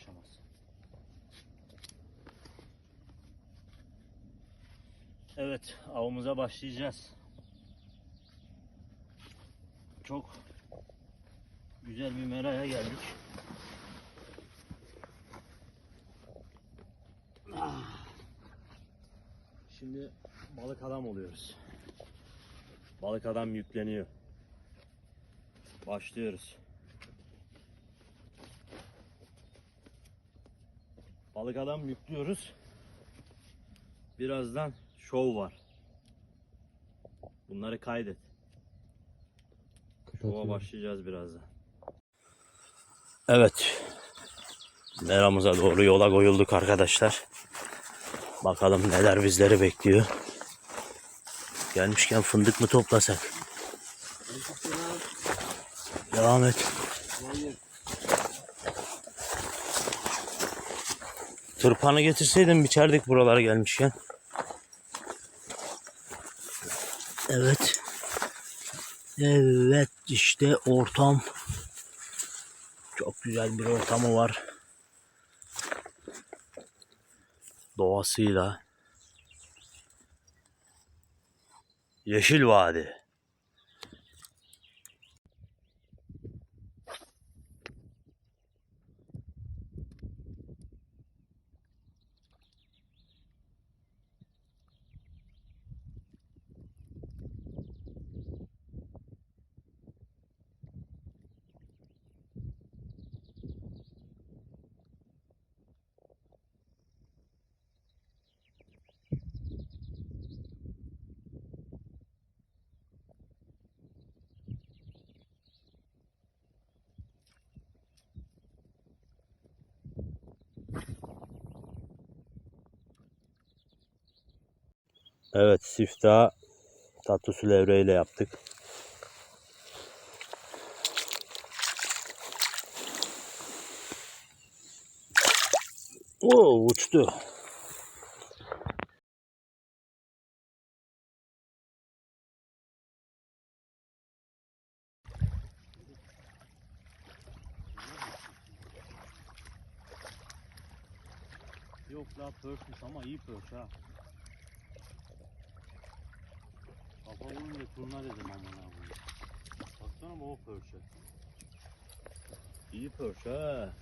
aşaması. Evet, avımıza başlayacağız. Çok güzel bir meraya geldik. Şimdi balık adam oluyoruz. Balık adam yükleniyor. Başlıyoruz. Balık adam yüklüyoruz. Birazdan şov var. Bunları kaydet. Şova başlayacağız birazdan. Evet. Meramıza doğru yola koyulduk arkadaşlar. Bakalım neler bizleri bekliyor. Gelmişken fındık mı toplasak? Devam et. Tırpanı getirseydim biçerdik buralara gelmişken. Evet. Evet işte ortam. Çok güzel bir ortamı var. Doğasıyla. Yeşil Vadi. Evet siftah tatlı su levreğiyle yaptık. Oo uçtu. Yok la pörtmüş ama iyi pört ha. Kafa vurunca turna dedim amına koyayım. Baksana bu pörçe. İyi pörçe ha.